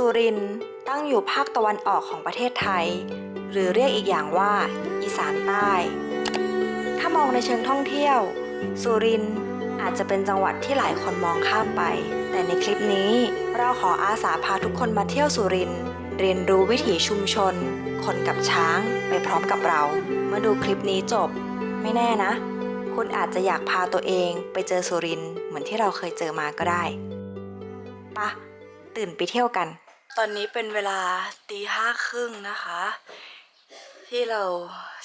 สุรินตั้งอยู่ภาคตะวันออกของประเทศไทย หรือเรียกอีกอย่างว่า อีสานใต้ ถ้ามองในเชิงท่องเที่ยว สุรินอาจจะเป็นจังหวัดที่หลายคนมองข้ามไป แต่ในคลิปนี้เราขออาสาพาทุกคนมาเที่ยวสุรินเรียนรู้วิถีชุมชน คนกับช้างไปพร้อมกับเราเมื่อดูคลิปนี้จบ ไม่แน่นะ คุณอาจจะอยากพาตัวเองไปเจอสุรินเหมือนที่เราเคยเจอมาก็ได้ปะตื่นไปเที่ยวกัน ตอนนี้เป็นเวลาตีห้าครึ่งนะคะ ที่เรา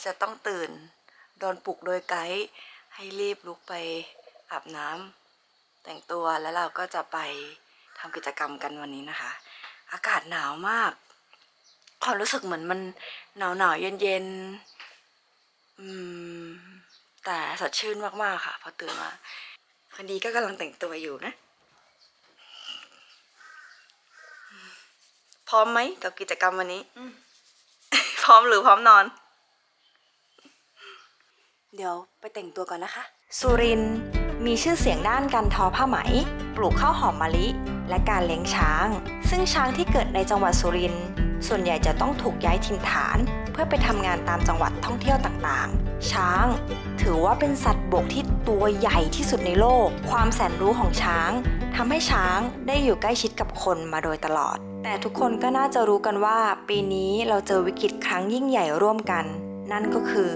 จะต้องตื่นโดนปลุกโดยไกด์ให้รีบลุกไปอาบน้ำแต่งตัวแล้วเราก็จะไปทำกิจกรรมกันวันนี้นะคะ อากาศหนาวมากความรู้สึกเหมือนมันหนาวหนาวเย็นเย็นอืมแต่สดชื่นมากๆค่ะ พอตื่นมาคนดีก็กำลังแต่งตัวอยู่นะ ร้อมไหมกับกิจกรรมวันนี้ พร้อมหรือพร้อมนอน เดี๋ยวไปแต่งตัวก่อนนะคะ สุรินทร์มีชื่อเสียงด้านการทอผ้าไหม ปลูกข้าวหอมมะลิ และการเลี้ยงช้าง ซึ่งช้างที่เกิดในจังหวัดสุรินทร์ส่วนใหญ่จะต้องถูกย้ายถิ่นฐาน เพื่อไปทำงานตามจังหวัดท่องเที่ยวต่างๆ ช้าง ถือว่าเป็นสัตว์บกที่ตัวใหญ่ที่สุดในโลก ความแสนรู้ของช้างทำให้ช้างได้อยู่ใกล้ชิดกับคนมาโดยตลอด แต่ทุกคนก็น่าจะรู้กันว่า ปีนี้เราเจอวิกฤตครั้งยิ่งใหญ่ร่วมกัน นั่นก็คือ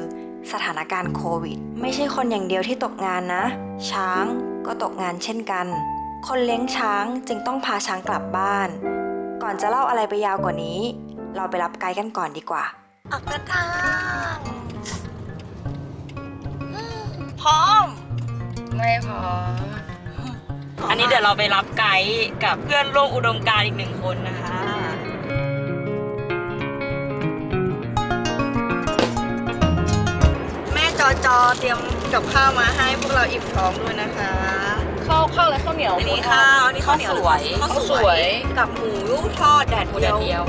สถานการณ์โควิด ไม่ใช่คนอย่างเดียวที่ตกงานนะ ช้างก็ตกงานเช่นกัน คนเลี้ยงช้างจึงต้องพาช้างกลับบ้าน ก่อนจะเล่าอะไรไปยาวกว่านี้ เราไปรับไกด์กันก่อนดีกว่า ออกเดินทางพร้อม ไม่พอ อันนี้เดี๋ยวเราไปรับไกด์กับเพื่อนร่วมอุดมการณ์อีกหนึ่งคนนะคะ แม่จอจอเตรียมกับข้าวมาให้พวกเราอิ่มท้องด้วยนะคะ ข้าวข้าวอะไรข้าวเหนียวอันนี้ข้าวอันนี้ข้าวเหนียวสวยข้าวข้าวสสววยยกับหมูทอดแดดหมูเดีแดยดวเดียว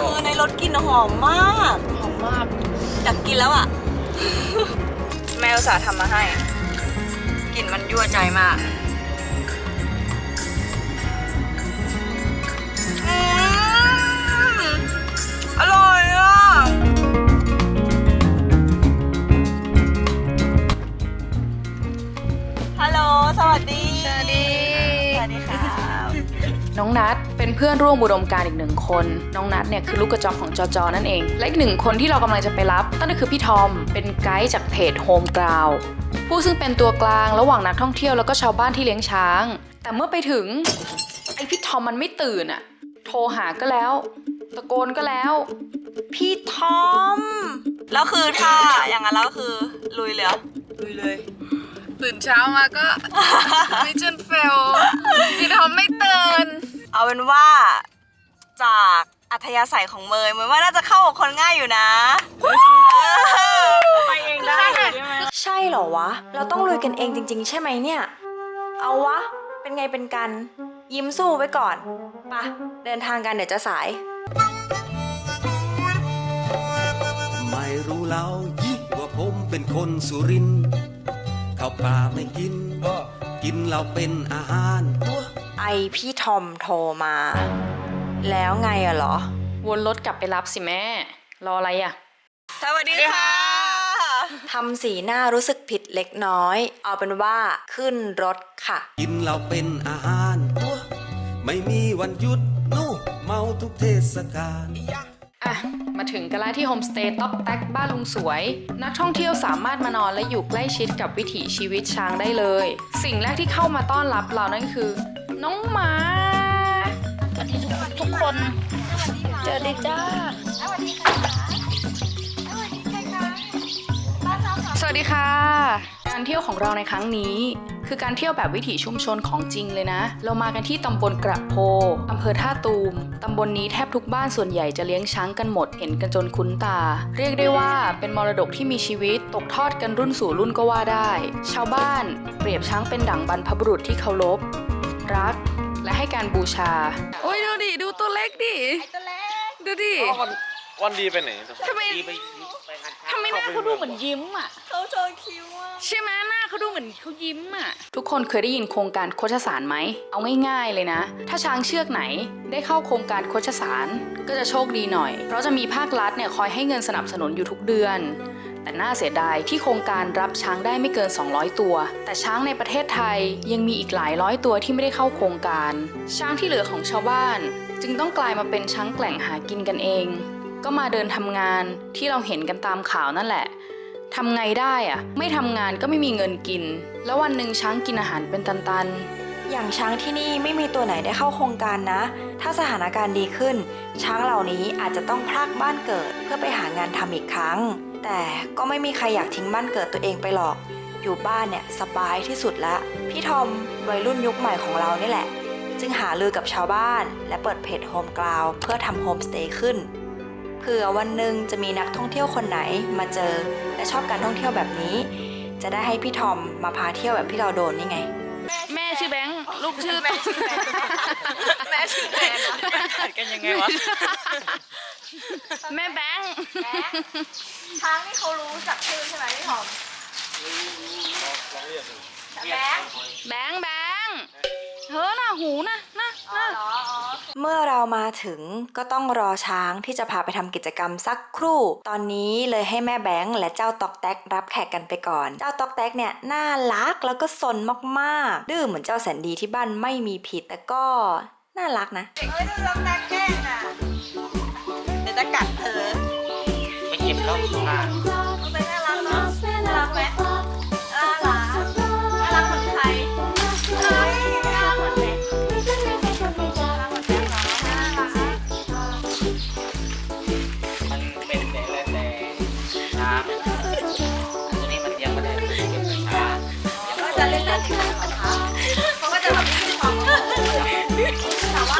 คือในรถกลินหอมมากหอมมากอยากกินแล้วอะ แม่อุตส่าห์ทำมาให้กลิ่นมันยั่วใจมาก อร่อยอะ ฮัลโหล สวัสดี สวัสดี สวัสดีครับน้องนัทเป็นเพื่อนร่วมอุดมการณ์อีกหนึ่งคน น้องนัทเนี่ยคือลูกกระจอกของจอจอนั่นเอง และอีกหนึ่งคนที่เรากำลังจะไปรับนั่นก็คือพี่ทอม เป็นไกด์จากเพจโฮมกราวผู้ซึ่งเป็นตัวกลางระหว่างนักท่องเที่ยวแล้วก็ชาวบ้านที่เลี้ยงช้าง แต่เมื่อไปถึง ไอพี่ทอมมันไม่ตื่นอะโทรหาก็แล้ว ตะโกนก็แล้ว พี่ทอม แล้วคือถ้าอย่างนั้นแล้วคือลุยเลยเหรอลุยเลย ตื่นเช้ามาก็ มิชชั่นเฟลพี่ทอมไม่ตื่นเอาเป็นว่าจากอัธยาศัยของเมยเมยว่าน่าจะเข้ากับคนง่ายอยู่นะไปเองได้ใช่เหรอวะ เราต้องลุยกันเองจริง ๆ ใช่ไหมเนี่ย เอาวะ เป็นไงเป็นกัน ยิ้มสู้ไว้ก่อนปะเดินทางกันเดี๋ยวจะสาย เล่ายิว่าผมเป็นคนสุรินทร์ข้าวปลาไม่กิน กินเราเป็นอาหารตัวไอพี่ทอมโทรมา แล้วไงอะเหรอ วนรถกลับไปรับสิแม่ รออะไรอะสวัสดีค่ะทำสีหน้ารู้สึกผิดเล็กน้อย เอาเป็นว่าขึ้นรถค่ะ กินเราเป็นอาหารตัวไม่มีวันหยุดนู่เมาทุกเทศกาล อะ มาถึงกันแล้วที่โฮมสเตย์ต๊อกแต๊กบ้านลุงสวย นักท่องเที่ยวสามารถมานอนและอยู่ใกล้ชิดกับวิถีชีวิตช้างได้เลย สิ่งแรกที่เข้ามาต้อนรับเรานั่นคือ น้องหมา สวัสดีทุกคนทุกคน เจอดีจ้า สวัสดีค่ะ การเที่ยวของเราในครั้งนี้ คือการเที่ยวแบบวิถีชุมชนของจริงเลยนะ เรามากันที่ตำบลกระโพอำเภอท่าตูมตำบลนี้แทบทุกบ้านส่วนใหญ่จะเลี้ยงช้างกันหมดเห็นกันจนคุ้นตา เรียกได้ว่าเป็นมรดกที่มีชีวิตตกทอดกันรุ่นสู่รุ่นก็ว่าได้ ชาวบ้านเปรียบช้างเป็นดั่งบรรพบุรุษที่เคารพรัก และให้การบูชาโอ้ยดูดิดูตัวเล็กดิดูดิวันวันดีไปไหนทำไมทำไมหน้าเขาดูเหมือนยิ้มอะ เขาโชว์คิ้วอะใช่ไหมหน้าเขาดูเหมือนเขายิ้มอะ ทุกคนเคยได้ยินโครงการโคชสารไหม เอาง่ายๆเลยนะ ถ้าช้างเชือกไหนได้เข้าโครงการโคชสารก็จะโชคดีหน่อย เพราะจะมีภาครัฐเนี่ยคอยให้เงินสนับสนุนอยู่ทุกเดือน แต่น่าเสียดายที่โครงการรับช้างได้ไม่เกิน 200 ตัว แต่ช้างในประเทศไทยยังมีอีกหลายร้อยตัวที่ไม่ได้เข้าโครงการ ช้างที่เหลือของชาวบ้าน จึงต้องกลายมาเป็นช้างแกล่งหากินกันเอง ก็มาเดินทำงานที่เราเห็นกันตามข่าวนั่นแหละ ทำไงได้อะไม่ทำงานก็ไม่มีเงินกิน แล้ววันหนึ่งช้างกินอาหารเป็นตันอย่างช้างที่นี่ไม่มีตัวไหนได้เข้าโครงการนะ ถ้าสถานการณ์ดีขึ้น ช้างเหล่านี้อาจจะต้องพลากบ้านเกิดเพื่อไปหางานทำอีกครั้ง แต่ก็ไม่มีใครอยากทิ้งบ้านเกิดตัวเองไปหรอก อยู่บ้านเนี่ยสบายที่สุดละ พี่ทอมวัยรุ่นยุคใหม่ของเรานี่แหละ จึงหาลือกับชาวบ้าน และเปิดเพจโฮมกราวเพื่อทำโฮมสเตย์ขึ้น เผื่อวันหนึ่งจะมีนักท่องเที่ยวคนไหนมาเจอ และชอบการท่องเที่ยวแบบนี้ จะได้ให้พี่ทอมมาพาเที่ยวแบบที่เราโดนนี่ไงๆแม่ชื่อแบงค์ลูกชื่อแม่ชื่อแบงค์แม่ชื่อแบงค์นะขัดกันยังไงวะ แม่แบงค์ช้างนี่เขารู้จักชื่อใช่ไหมพี่หอมแบงค์แบงค์แบงค์ เฮ้อน่ะหูนะนะอ๋อนะเหรออ๋อเมื่อเรามาถึงก็ต้องรอช้างที่จะพาไปทำกิจกรรมสักครู่ ตอนนี้เลยให้แม่แบงค์และเจ้าตอกแตกรับแขกกันไปก่อน เจ้าตอกแตกเนี่ยน่ารักแล้วก็สนมากๆ ดื้อเหมือนเจ้าแสนดีที่บ้านไม่มีผิดแต่ก็น่ารักนะเอ้ยดูรักแตกแกล้งอะเดี๋ยวจะกัดเธอไม่เจ็บแล้วอ่าต้อง ตัวนี้มันยังไม่ได้เป็นช้าก็จะเล่นเล่นกันนะคะเขาก็จะแบบไม่มีความโมโหแต่ว่า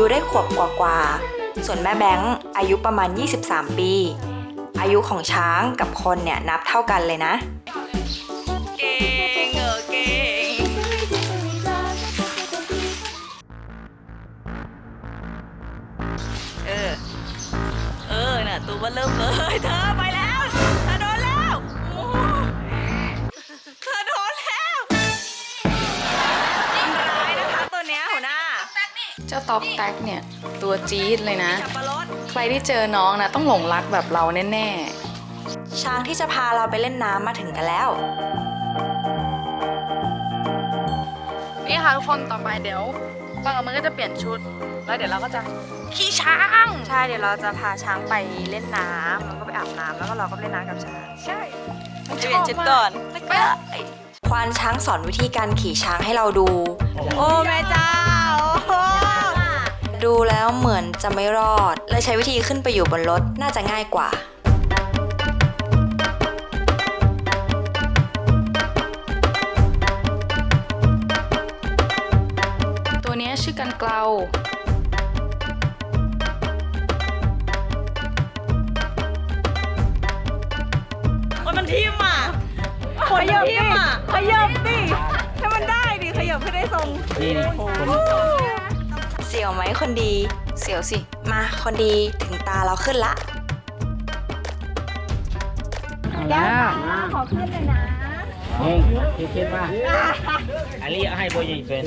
ยุได้ขวบกว่าๆ ส่วนแม่แบงค์อายุประมาณ 23 ปี อายุของช้างกับคนเนี่ยนับเท่ากันเลยนะ เก่งเออเก่ง เออ เออ น่ะ ตัวมันเริ่มเลยเธอ เจ้าตอกแตกเนี่ย ตัวจี๊ดเลยนะจับปลารดใครที่เจอน้องนะ ต้องหลงรักแบบเราแน่ช้างที่จะพาเราไปเล่นน้ำมาถึงกันแล้วๆนี่ค่ะทุกคนต่อไปเดี๋ยวบางมันก็จะเปลี่ยนชุด แล้วเดี๋ยวเราก็จะขี่ช้าง ใช่เดี๋ยวเราจะพาช้างไปเล่นน้ำแล้วก็ไปอาบน้ำแล้วก็เราก็ไปเล่นน้ำกับช้างใช่จะเปลี่ยนชุดก่อนแล้วก็ควานช้างสอนวิธีการขี่ช้างให้เราดู โอ้แม่เจ้าโอ้ ดูแล้วเหมือนจะไม่รอด เลยใช้วิธีขึ้นไปอยู่บนรถน่าจะง่ายกว่าตัวเนี้ยชื่อกันเกลาโอ้ยมันทิ่มอะขยับดิขยับดิ ให้มันได้ดิ ขยับให้ได้ทรงนี่นี่คน เสียวไหมคนดี เสียวสิ มาคนดีถึงตาเราขึ้นละแล้วขอขึ้นเลยนะเฮ้ยขึ้นมาอันนี้ให้โบยิงเป็น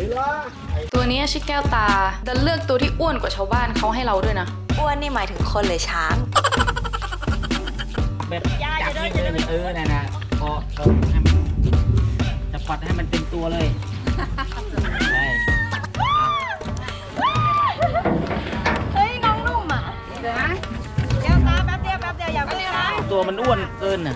ตัวเนี้ยชื่อแก้วตาดันเลือกตัวที่อ้วนกว่าชาวบ้านเขาให้เราด้วยนะ อ้วนนี่หมายถึงคนเลยช้างแบบจับนี่เลยเออน่ะนะพอเราให้มันจะปัดให้มันเต็มตัวเลย ตัวมันอ้วนเกินน่ะ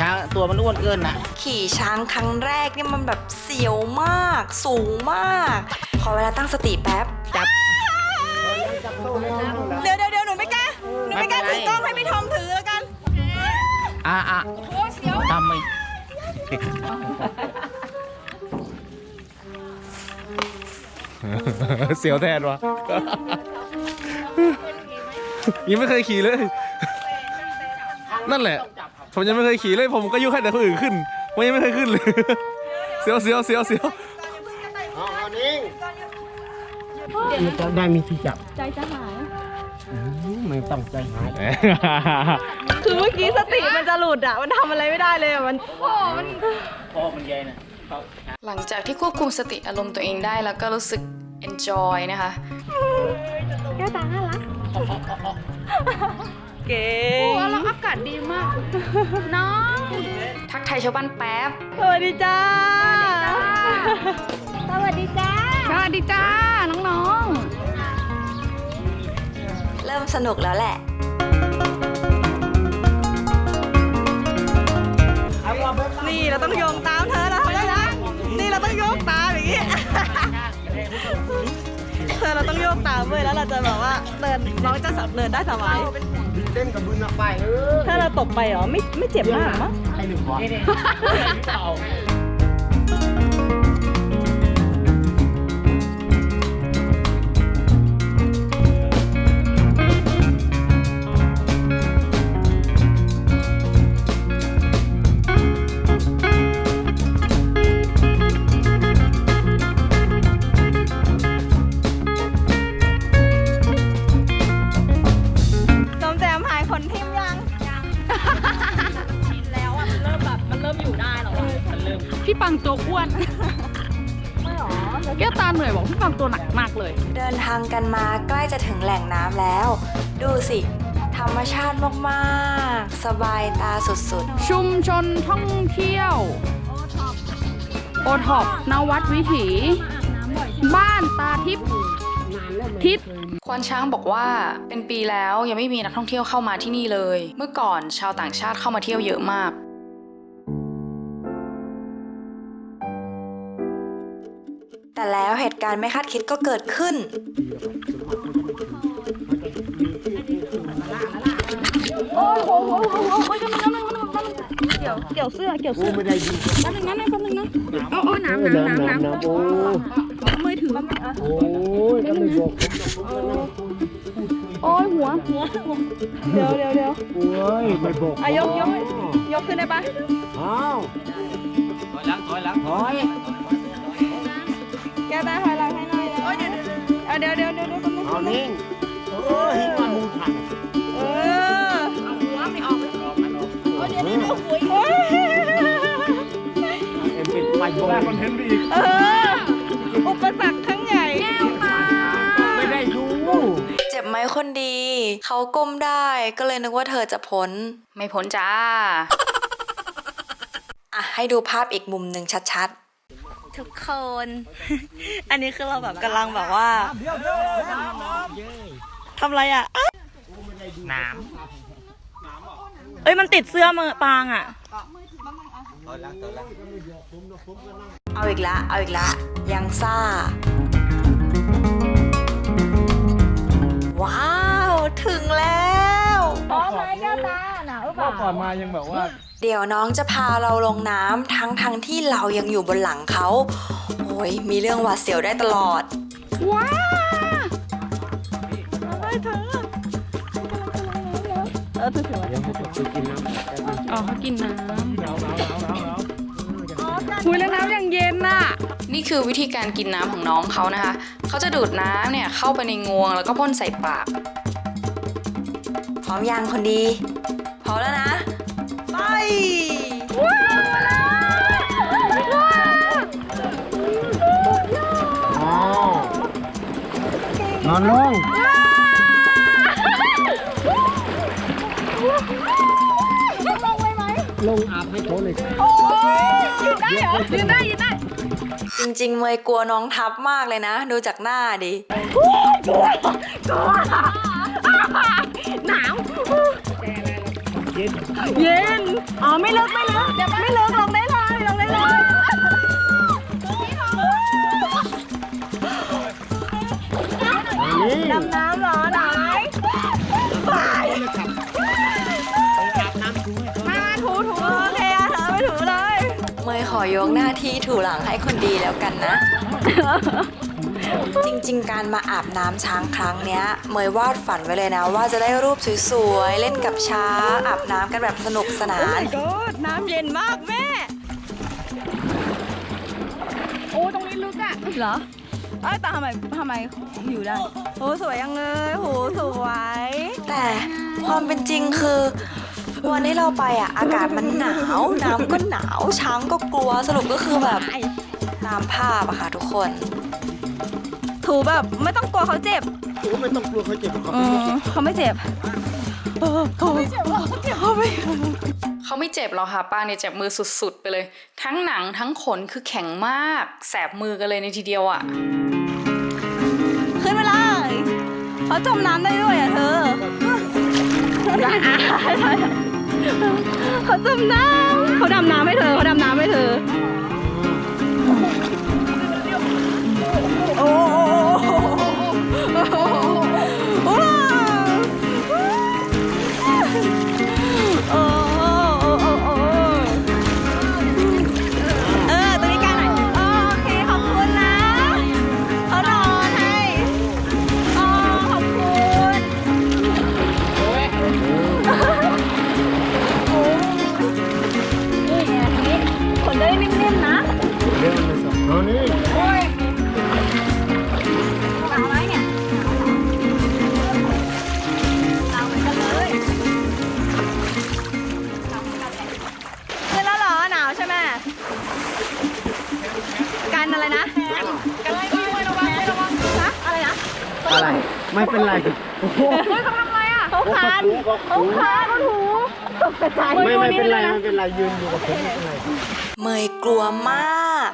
ช้างตัวมันอ้วนเกินน่ะ ขี่ช้างครั้งแรกนี่มันแบบเสียวมาก สูงมาก ขอเวลาตั้งสติแป๊บเดี๋ยวเดี๋ยวเดี๋ยวหนูไม่กล้าถือกล้องให้พี่ทอมถือแล้วกัน อะอะทำไม่เสียวแทนวะยังไม่เคยขี่เลย นั่นแหละ ผมยังไม่เคยขี่เลยผมก็ยุให้แต่คนอื่นขึ้นผมยังไม่เคยขึ้นเลยเสียวเสียวเสียวเสียวได้มีที่จับ ใจจะหายไม่ต้องใจหาย คือเมื่อกี้สติมันจะหลุดอะ มันทำอะไรไม่ได้เลยอะ มันพ่อมันใหญ่นะหลังจากที่ควบคุมสติอารมณ์ตัวเองได้แล้วก็รู้สึก enjoy นะคะเก๋แล้วอากาศดีมาก น้อง ทักทายชาวบ้านแป๊บ สวัสดีจ้า สวัสดีจ้า สวัสดีจ้า น้องเริ่มสนุกแล้วแหละนี่เราต้องโยงตามเธอแล้วนะนี่เราต้องโยกตามอย่างงี้ เธอเราต้องโยกตามเว้ยแล้วเราจะแบบว่าเดินน้องจะสับเดินได้สบาย เต้นกับบุญนักไปเออถ้าเราตกไปเหรอไม่ไม่เจ็บมากหรอมั้งให้หนึ่งก่อนจอ กันมาใกล้จะถึงแหล่งน้ำแล้ว ดูสิ ธรรมชาติมากๆ สบายตาสุดชุมชนท่องเที่ยว โอท็อปนวัดวิถี บ้านตาทิพย์ทิศควานช้างบอกว่าเป็นปีแล้วยังไม่มีนักท่องเที่ยวเข้ามาที่นี่เลย เมื่อก่อนชาวต่างชาติเข้ามาเที่ยวเยอะมาก แต่แล้วเหตุการณ์ไม่คาดคิดก็เกิดขึ้น โอ้ยโอ้ยโอ้ยโอ้ยโอ้ยเกี่ยวเสื้อเกี่ยวเสื้อไม่ได้ดีแป๊บนึงนะแป๊บนึงนะเอาเอาน้ำน้ำน้ำน้ำน้ำโอ้มือถือแป๊บนึงอะโอ้ยก็ไม่บอกโอ้ยหัวหัวเดี๋ยวเดี๋ยวเดี๋ยวโอ้ยไม่บอกอะยกยกยกขึ้นได้ปะอ้าวถอยหลังถอยหลังถอย ตาถอยหลังให้หน่อยแล้วเดี๋ยวเดี๋ยวเดี๋ยวเดี๋ยวเดี๋ยวแป๊บนึงเอานิ่งเออหิมันมูทันเออเอาหัวไม่ออกโอ้ยเดี๋ยวเดี๋ยวเดี๋ยวหัวอีกโอ้ยเอ็มเป็นไฟบ้าคอนเทนต์อีกเอออุปสรรคทั้งใหญ่ไม่ได้ดูเจ็บไหมคนดี เขาก้มได้ก็เลยนึกว่าเธอจะพ้น ไม่พ้นจ้าอะให้ดูภาพอีกมุมหนึ่งชัด ทุกคน อันนี้คือเราแบบกำลังแบบว่าทำอะไรอะอ้าวน้เอ้ยมันติดเสื้อมือปางอะๆเอาอีกละ เอาอีกละ ยังซ่า ว้าว ถึงแล้วรอบก่อนมายังแบบว่า เดี๋ยวน้องจะพาเราลงน้ำทั้งทั้งที่เรายังอยู่บนหลังเขา โอ้ยมีเรื่องหวาดเสียวได้ตลอด ว้าเออถือถือำเดี๋ยวให้จบกินน้ำอ๋อเขากินน้ำคุยแล้วน้ำอย่างเย็นน่ะ นี่คือวิธีการกินน้ำของน้องเขานะคะ เขาจะดูดน้ำเนี่ยเข้าไปในงวงแล้วก็พ่นใส่ปาก พร้อมยังคนดี พร้อมแล้วนะ นอนลงลงอาบให้เขาเลยจริงๆเมยกลัวน้องทับมากเลยนะ ดูจากหน้าดิเย็น เย็น อ๋อไม่เลิกไม่เลิกเดี๋ยวไม่เลิกลงได้เลยลงได้เลย ดำน้ำเหรอไหนไปมาถูถูโอเคอะเธอไปถูเลย เมย์ขอยกหน้าที่ถูหลังให้คนดีแล้วกันนะ จริงๆ การมาอาบน้ำช้างครั้งเนี้ย เมยวาดฝันไว้เลยนะ ว่าจะได้รูปสวยๆ เล่นกับช้างอาบน้ำกันแบบสนุกสนาน โอ้ยน้ำเย็นมากแม่ โอ้ตรงนี้ลึกอะเหรอ เอ้ยแต่ทำไมทำไมอยู่ได้โอ้สวยยังเลยโหสวย แต่ความเป็นจริงคือ วันที่เราไปอะ อากาศมันหนาว น้ำก็หนาว ช้างก็กลัวสรุปก็คือแบบตามภาพอะค่ะทุกคน ถูแบบไม่ต้องกลัวเขาเจ็บไม่ต้องกลัวเขาเจ็บหรอกอืมเขาไม่เจ็บเออเขาไม่เจ็บเขาไม่ เขาไม่เจ็บหรอกค่ะป้าเนี่ยเจ็บมือสุดๆ ไปเลย ทั้งหนังทั้งขนคือแข็งมาก แสบมือกันเลยในทีเดียวอะ่ เขาจมน้ำได้ด้วยอะเธอเขาจมน้ำเขาดำน้ำให้เธอเขาด นอะไรนะกันอะไรไม่ระวังไม่ระวังนะอะไรนะอะไร ไม่เป็นไรโอ้โหเฮ้ยเขาทำอะไรอะเขาคานเขาคานเขาถูตกใจไม่ไม่เป็นไรไม่เป็นไรยืนอยู่กับผมไม่เป็นไรเมยกลัวมาก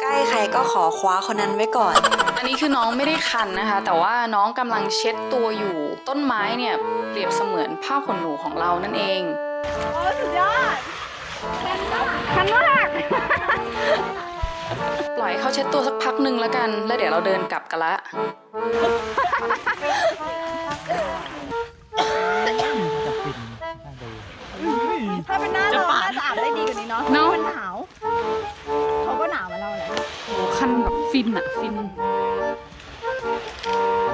ใกล้ใครก็ขอคว้าคนนั้นไว้ก่อน อันนี้คือน้องไม่ได้คันนะคะ แต่ว่าน้องกำลังเช็ดตัวอยู่ ต้นไม้เนี่ยเปรียบเสมือนผ้าขนหนูของเรานั่นเองโอ้สุดยอดคันมาก ปล่อยให้เขาเช็ดตัวสักพักหนึ่งแล้วกัน แล้วเดี๋ยวเราเดินกลับกันละถ้าเป็นหน้าเราน่าจะอาบได้ดีกว่านี้เนาะเนอะ มันหนาวเขาก็หนาวเหมาเราแหละโอ้คันแบบฟินอะฟิน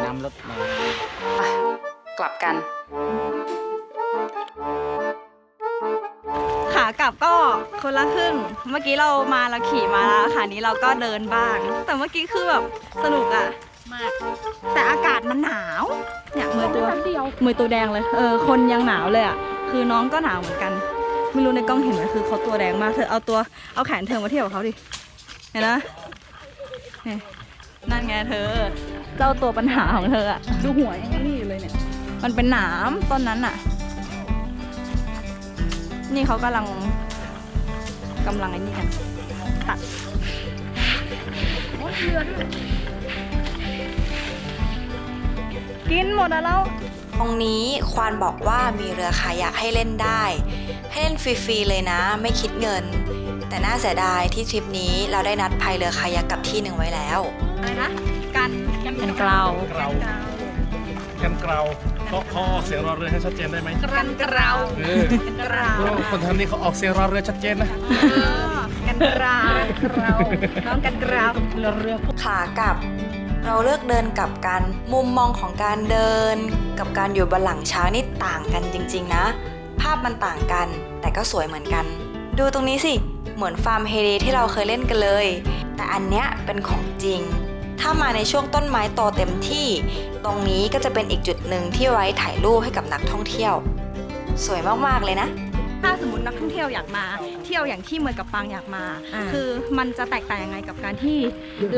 น้ำลดมา ไปกลับกันข คนละครึ่ง เมื่อกี้เรามาเราขี่มาแล้วขานี้เราก็เดินบ้าง แต่เมื่อกี้คือแบบสนุกอะมาก แต่อากาศมันหนาวเนี่ยมือตัวมือตัวแดงเลย เออ คนยังหนาวเลยอะคือน้องก็หนาวเหมือนกัน ไม่รู้ในกล้องเห็นไหมคือเขาตัวแดงมาก เธอเอาตัว เอาแขนเธอมาเทียบกับเขาดิ เห็นนะนี่นั่นไงเธอ เจ้าตัวปัญหาของเธออะดูหัวยังนี่อยู่เลยเนี่ย มันเป็นหนามต้นนั้นอะนี่เขากำลัง กำลังไอ้นี่กันตัดกินหมดแล้ว ตรงนี้ควานบอกว่ามีเรือคายักให้เล่นได้ ให้เล่นฟรีๆเลยนะ ไม่คิดเงิน แต่น่าเสียดายที่ทริปนี้เราได้นัดพายเรือคายักกับที่หนึ่งไว้แล้ว อะไรนะ กันกันเกลาเกลากันเกลา เขาเขาออกเสียงรอเรือให้ชัดเจนได้ไหมกันเกลาเออกันเกลาคนทางนี้เขาออกเสียงรอเรือชัดเจนนะกันเกลาน้องกันเกลาขากลับเราเลือกเดินกลับกันมุมมองของการเดิน กับการอยู่บนหลังช้างนี่ต่างกันจริง ๆ นะ ภาพมันต่างกัน แต่ก็สวยเหมือนกัน ดูตรงนี้สิ เหมือนฟาร์มเฮเดที่เราเคยเล่นกันเลย แต่อันเนี้ยเป็นของจริง ถ้ามาในช่วงต้นไม้โตเต็มที่ ตรงนี้ก็จะเป็นอีกจุดหนึ่งที่ไว้ถ่ายรูปให้กับนักท่องเที่ยว สวยมากๆเลยนะ ถ้าสมมตินักท่องเที่ยวอยากมา เที่ยวอย่างที่เมืองกับปางอยากมาคือมันจะแตกต่างยังไงกับการที่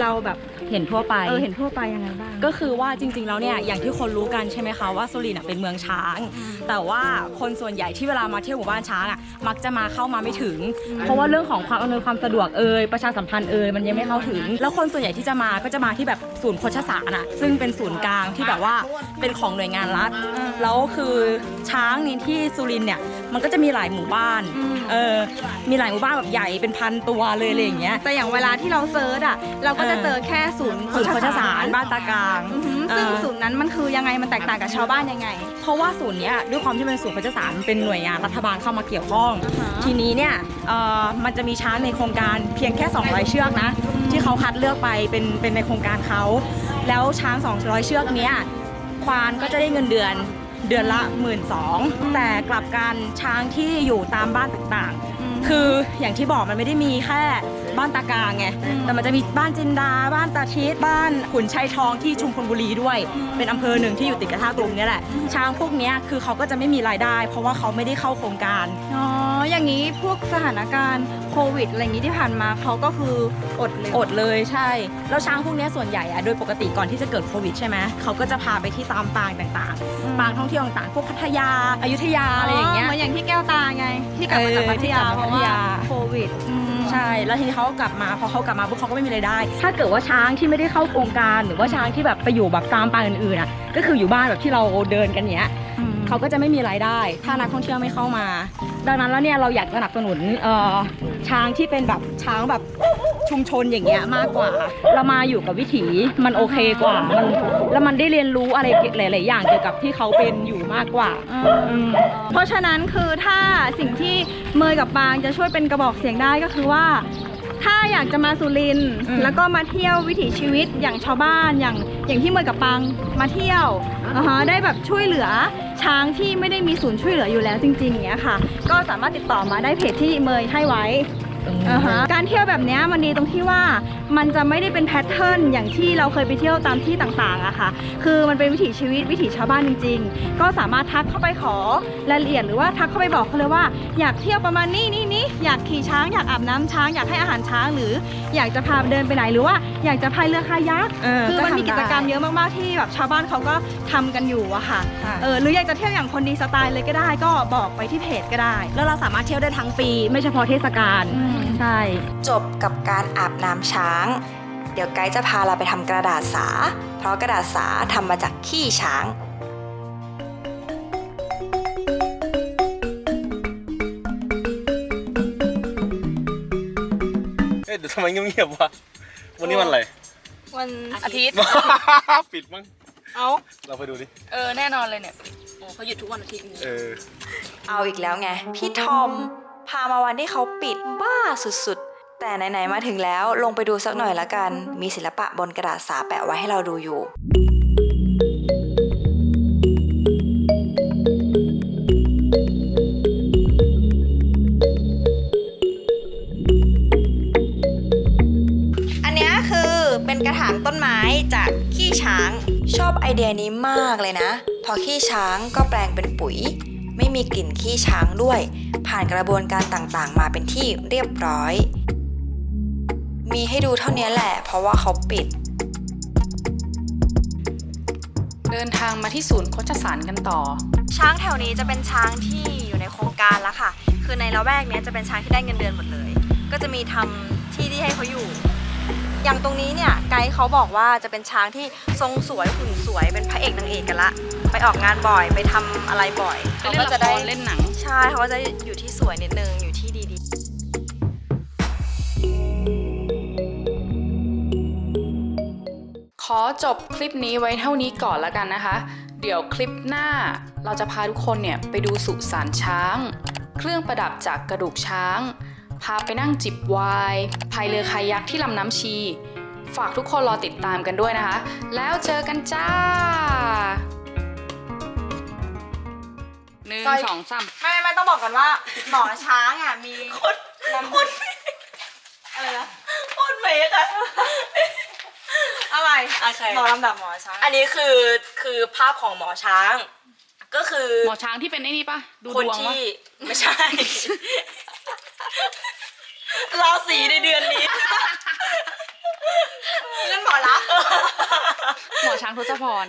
เราแบบเห็นทั่วไป เออเห็นทั่วไปยังไงบ้าง ก็คือว่าจริงๆ แล้วเนี่ยอย่างที่คนรู้กันใช่ไหมคะว่าสุรินทร์อะเป็นเมืองช้าง แต่ว่าคนส่วนใหญ่ที่เวลามาเที่ยวหมู่บ้านช้างอะมักจะมาเข้ามาไม่ถึง เพราะว่าเรื่องของความอำนวยความสะดวกเอ่ยประชาสัมพันธ์เอ่ยมันยังไม่เข้าถึง แล้วคนส่วนใหญ่ที่จะมาก็จะมาที่แบบศูนย์โคชสารอะซึ่งเป็นศูนย์กลางที่แบบว่าเป็นของหน่วยงานรัฐ แล้วคือช้างนี่ที่สุรินทร์เนี่ย มันก็จะมีหลายหมู่บ้านอืม เออมีหลายหมู่บ้านแบบใหญ่เป็นพันตัวเลยอะไรอย่างเงี้ย แต่อย่างเวลาที่เราเซิร์ชอะ เราก็จะเจอแค่ศูนย์ศูนย์โฆษสารบ้านตากลางอือหือเอซึ่งอศูนย์นั้นมันคือยังไงมันแตกต่างกับชาวบ้านยังไง เพราะว่าศูนย์เนี้ยด้วยความที่เป็นศูนย์โฆษสารเป็นหน่วยงานรัฐบาลเข้ามาเกี่ยวข้อง อ่าฮะทีนี้เนี่ยเอ่อมันจะมีช้างในโครงการเพียงแค่ 200 เชือกนะที่เขาคัดเลือกไปเป็นเป็นในโครงการเขา แล้วช้าง 200 เชือกเนี้ยควานก็จะได้เงินเดือน เดือนละหมื่นสองแต่กลับกันช้างที่อยู่ตามบ้านต่างๆ คืออย่างที่บอกมันไม่ได้มีแค่ บ้านตากลางไง แต่มันจะมีบ้านจินดา บ้านตาทิศบ้านขุนชัยทองที่ชุมพลบุรีด้วย เป็นอำเภอหนึ่งที่อยู่ติดกับท่าตูมเนี่ยแหละ ช้างพวกเนี้ยคือเขาก็จะไม่มีรายได้ เพราะว่าเขาไม่ได้เข้าโครงการ อ๋อ อย่างนี้พวกสถานการณ์โควิดอะไรอย่างนี้ที่ผ่านมาเขาก็คืออดเลยอดเลยใช่ แล้วช้างพวกเนี้ยส่วนใหญ่อะโดยปกติก่อนที่จะเกิดโควิดใช่ไหมเขาก็จะพาไปที่ตามปางต่างๆปางท่องเที่ยวต่างๆพวกพัทยาอายุทยาอะไรอย่างเงี้ย เหมือนอย่างที่แก้วตาไง ที่กลับมาจากเออพัทยาที่กลับมาเพราะพัทว่ายาโควิดอืม ใช่ แล้วทีนี้เขาก็กลับมา พอเขากลับมาพวกเขาก็ไม่มีรายได้ ถ้าเกิดว่าช้างที่ไม่ได้เข้าโครงการ หรือว่าช้างที่แบบไปอยู่แบบตามปาอื่นๆอะ ก็คืออยู่บ้านแบบที่เราเดินกันเนี้ย เขาก็จะไม่มีรายได้ ถ้านักท่องเที่ยวไม่เข้ามา ดังนั้นแล้วเนี่ยเราอยากสนับสนุนเอ่อช้างที่เป็นแบบช้างแบบชุมชนอย่างเงี้ยมากกว่า เรามาอยู่กับวิถีมันโอเคกว่ามันแล้วมันได้เรียนรู้อะไรหลาย ๆ อย่างเกี่ยวกับที่เขาเป็นอยู่มากกว่าอืมเพราะฉะนั้นคือถ้าสิ่งที่เมยกับปางจะช่วยเป็นกระบอกเสียงได้ก็คือว่าถ้าอยากจะมาสุรินทร์อืมแล้วก็มาเที่ยววิถีชีวิตอย่างชาวบ้านอย่างอย่างที่เมยกับปางมาเที่ยวอ่าฮะได้แบบช่วยเหลือ ช้างที่ไม่ได้มีศูนย์ช่วยเหลืออยู่แล้วจริงๆอย่างเงี้ยค่ะ ก็สามารถติดต่อมาได้เพจที่เมยให้ไว้อ่าฮะการเที่ยวแบบเนี้ยมันดีตรงที่ว่ามันจะไม่ได้เป็นแพทเทิร์นอย่างที่เราเคยไปเที่ยวตามที่ต่างๆอะค่ะ คือมันเป็นวิถีชีวิตวิถีชาวบ้านจริง ๆ ก็สามารถทักเข้าไปขอรายละเอียดหรือว่าทักเข้าไปบอกเขาเลยว่า อยากเที่ยวประมาณนี้นี่นี่ อยากขี่ช้างอยากอาบน้ำช้างอยากให้อาหารช้างหรือ อยากจะพาเดินไปไหนหรือว่าอยากจะพายเรือคายักเออคือมันมีก็ทำได้กิจกรรมเยอะมากๆที่แบบชาวบ้านเขาก็ทำกันอยู่อะค่ะค่ะเออหรืออยากจะเที่ยวอย่างคนดีสไตล์เลยก็ได้ก็บอกไปที่เพจก็ได้ แล้วเราสามารถเที่ยวได้ทั้งปี ไม่เฉพาะเทศกาลอืมใช่จบกับการอาบน้ำช้าง เดี๋ยวไกด์จะพาเราไปทำกระดาษสา เพราะกระดาษสาทำมาจากขี้ช้าง ทำไมเงียบๆวะวันนี้วันอะไร วันอาทิตย์ ปิดมั้งเอาเราไปดูดิเออแน่นอนเลยเนี่ยโอ้เขาหยุดทุกวันอาทิตย์เออเอาอีกแล้วไง พี่ทอม พามาวันที่เขาปิดบ้าสุดๆ แต่ไหนๆมาถึงแล้วลงไปดูสักหน่อยละกัน มีศิลปะบนกระดาษสาแปะไว้ให้เราดูอยู่ ช้าง ชอบไอเดียนี้มากเลยนะ พอขี้ช้างก็แปลงเป็นปุ๋ย ไม่มีกลิ่นขี้ช้างด้วย ผ่านกระบวนการต่างๆ มาเป็นที่เรียบร้อย มีให้ดูเท่านี้แหละ เพราะว่าเขาปิด เดินทางมาที่ศูนย์โคชสารกันต่อ ช้างแถวนี้จะเป็นช้างที่อยู่ในโครงการแล้วค่ะ คือในละแวกเนี้ยจะเป็นช้างที่ได้เงินเดือนหมดเลย ก็จะมีทำที่ที่ให้เขาอยู่ อย่างตรงนี้เนี่ยไกด์เขาบอกว่าจะเป็นช้างที่ทรงสวยหุ่นสวยเป็นพระเอกนางเอกกันละ ไปออกงานบ่อยไปทำอะไรบ่อยเขาก็จะได้เล่นหนัง ใช่เขาก็จะอยู่ที่สวยนิดนึงอยู่ที่ดีๆขอจบคลิปนี้ไว้เท่านี้ก่อนแล้วกันนะคะ เดี๋ยวคลิปหน้าเราจะพาทุกคนเนี่ยไปดูสุสานช้าง เครื่องประดับจากกระดูกช้าง พาไปนั่งจิบไวน์พายเรือคายักที่ลำน้ำชี ฝากทุกคนรอติดตามกันด้วยนะคะ แล้วเจอกันจ้าหนึ่งซอยสองสามไม่ไม่ไม่ต้องบอกก่อนว่าหมอช้างอะมีคนคนอะไรนะคนเมกอะอะไรหมอลำดับหมอช้าง อันนี้คือคือภาพของหมอช้าง ก็คือหมอช้างที่เป็นไอ้นี่ปะดูดคนวงปะที่ไม่ใช่ ราศีในเดือนนี้ นั่นหมอละหมอช้างทศพร